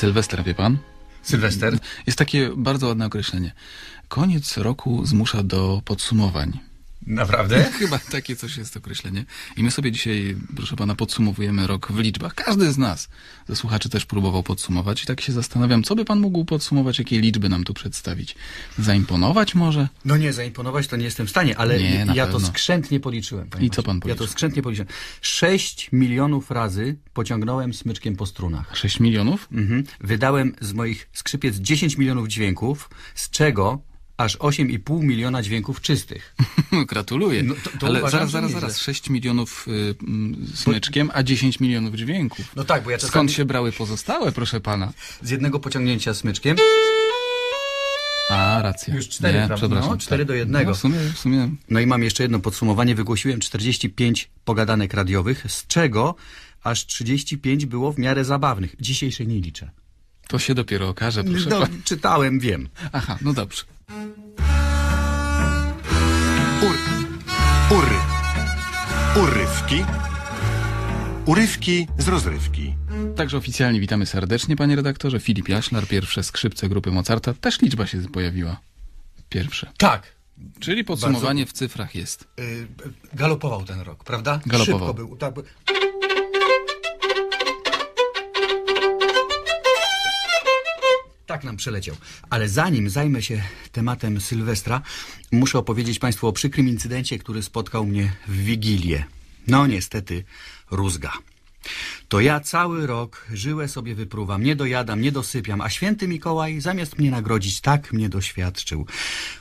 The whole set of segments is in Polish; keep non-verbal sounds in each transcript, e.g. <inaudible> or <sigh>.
Sylwester, wie pan? Sylwester? Jest takie bardzo ładne określenie. Koniec roku zmusza do podsumowań. Naprawdę? Chyba takie coś jest określenie. I my sobie dzisiaj, proszę pana, podsumowujemy rok w liczbach. Każdy z nas, ze słuchaczy też próbował podsumować i tak się zastanawiam, co by pan mógł podsumować, jakie liczby nam tu przedstawić? Zaimponować może? No nie, zaimponować to nie jestem w stanie, ale Nie, ja to pewno. skrzętnie policzyłem. panie I co pan Ja policzył? to skrzętnie policzyłem. 6 milionów razy pociągnąłem smyczkiem po strunach. 6 milionów? Mhm. Wydałem z moich skrzypiec 10 milionów dźwięków, z czego aż 8,5 miliona dźwięków czystych. <laughs> Gratuluję. No to- to Ale uważam, zaraz, zaraz, zaraz. 6 milionów y, mm, smyczkiem, a 10 milionów dźwięków. No tak, bo ja czasami Skąd się brały pozostałe, proszę pana? z jednego pociągnięcia smyczkiem A, racja. Już cztery, Nie, prawda? przepraszam. No, cztery do jednego. No, w sumie, w sumie No i mam jeszcze jedno podsumowanie. Wygłosiłem 45 pogadanek radiowych, z czego aż 35 było w miarę zabawnych. Dzisiejszej nie liczę. to się dopiero okaże, proszę No, czytałem, wiem. Aha, no dobrze. Urywki, urywki z rozrywki. Także oficjalnie witamy serdecznie, panie redaktorze. Filip Jaślar, pierwsze skrzypce grupy Mozarta. Też liczba się pojawiła. Pierwsze. Tak. Czyli podsumowanie w cyfrach jest. Y, galopował ten rok, prawda? Galopował. Szybko był. Tak, tak nam przeleciał. Ale zanim zajmę się tematem Sylwestra, muszę opowiedzieć Państwu o przykrym incydencie, który spotkał mnie w Wigilię. No niestety, rózga. To ja cały rok żyłę sobie wypruwam, nie dojadam, nie dosypiam, a święty Mikołaj zamiast mnie nagrodzić tak mnie doświadczył.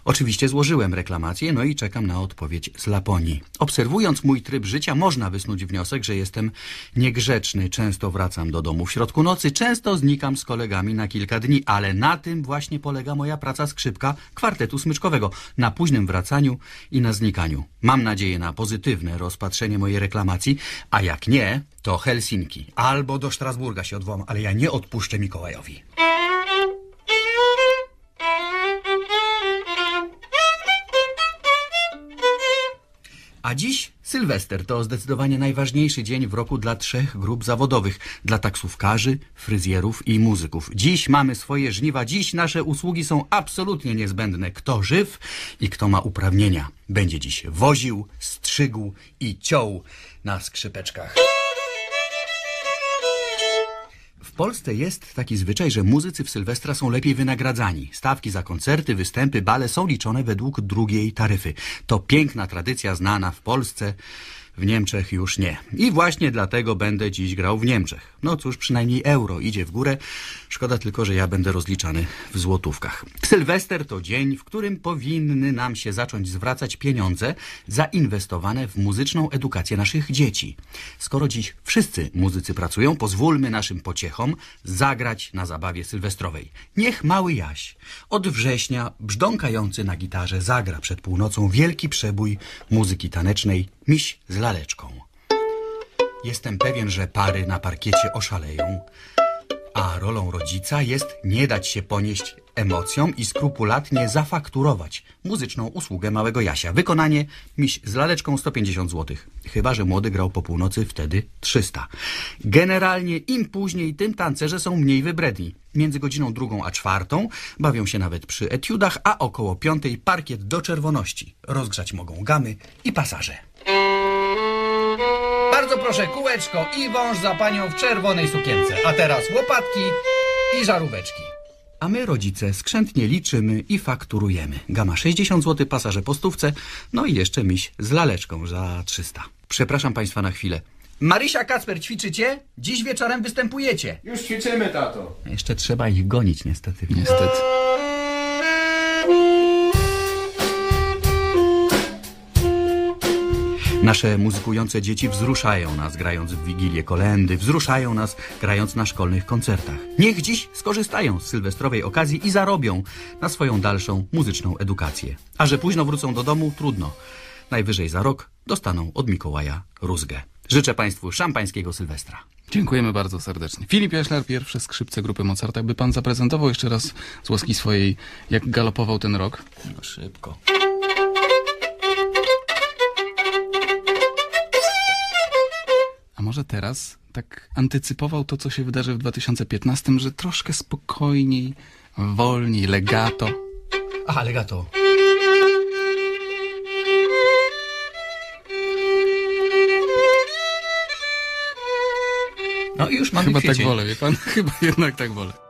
Oczywiście złożyłem reklamację, no i czekam na odpowiedź z Laponii. Obserwując mój tryb życia, można wysnuć wniosek, że jestem niegrzeczny. Często wracam do domu w środku nocy, często znikam z kolegami na kilka dni, ale na tym właśnie polega moja praca skrzypka kwartetu smyczkowego. Na późnym wracaniu i na znikaniu. Mam nadzieję na pozytywne rozpatrzenie mojej reklamacji, a jak nie, to Helsinki. Albo do Strasburga się odwołam, ale ja nie odpuszczę Mikołajowi. A dziś Sylwester to zdecydowanie najważniejszy dzień w roku dla trzech grup zawodowych: dla taksówkarzy, fryzjerów i muzyków. Dziś mamy swoje żniwa, dziś nasze usługi są absolutnie niezbędne. Kto żyw i kto ma uprawnienia, będzie dziś woził, strzygł i ciął na skrzypeczkach. Polsce jest taki zwyczaj, że muzycy w Sylwestra są lepiej wynagradzani. Stawki za koncerty, występy, bale są liczone według drugiej taryfy. To piękna tradycja znana w Polsce, w Niemczech już nie. I właśnie dlatego będę dziś grał w Niemczech. No cóż, przynajmniej euro idzie w górę. Szkoda tylko, że ja będę rozliczany w złotówkach. Sylwester to dzień, w którym powinny nam się zacząć zwracać pieniądze zainwestowane w muzyczną edukację naszych dzieci. Skoro dziś wszyscy muzycy pracują, pozwólmy naszym pociechom zagrać na zabawie sylwestrowej. Niech mały Jaś od września brzdąkający na gitarze zagra przed północą wielki przebój muzyki tanecznej Miś z laleczką. Jestem pewien, że pary na parkiecie oszaleją, a rolą rodzica jest nie dać się ponieść emocjom i skrupulatnie zafakturować muzyczną usługę małego Jasia. Wykonanie miś z laleczką 150 zł. Chyba, że młody grał po północy, wtedy 300. Generalnie im później, tym tancerze są mniej wybredni. Między godziną drugą a czwartą bawią się nawet przy etiudach, a około piątej parkiet do czerwoności. Rozgrzać mogą gamy i pasaże. Bardzo proszę, kółeczko i wąż za panią w czerwonej sukience. A teraz łopatki i żaróweczki. A my, rodzice, skrzętnie liczymy i fakturujemy. Gama 60 zł, pasaże po stówce, no i jeszcze miś z laleczką za 300. Przepraszam państwa na chwilę. Marysia Kacper, ćwiczycie? Dziś wieczorem występujecie. Już ćwiczymy, tato. Jeszcze trzeba ich gonić, niestety. Niestety. Nasze muzykujące dzieci wzruszają nas grając w Wigilię kolendy, wzruszają nas grając na szkolnych koncertach. Niech dziś skorzystają z sylwestrowej okazji i zarobią na swoją dalszą muzyczną edukację. A że późno wrócą do domu, trudno. Najwyżej za rok dostaną od Mikołaja rózgę. Życzę Państwu szampańskiego Sylwestra. Dziękujemy bardzo serdecznie. Filip Jaślar, pierwsze skrzypce grupy Mozarta. By pan zaprezentował jeszcze raz z łaski swojej, jak galopował ten rok. No szybko. Może teraz tak antycypował to, co się wydarzy w 2015, że troszkę spokojniej, wolniej, legato. Aha, legato. No i już mamy Chyba tak wolę, wie pan? <laughs> Chyba jednak tak wolę.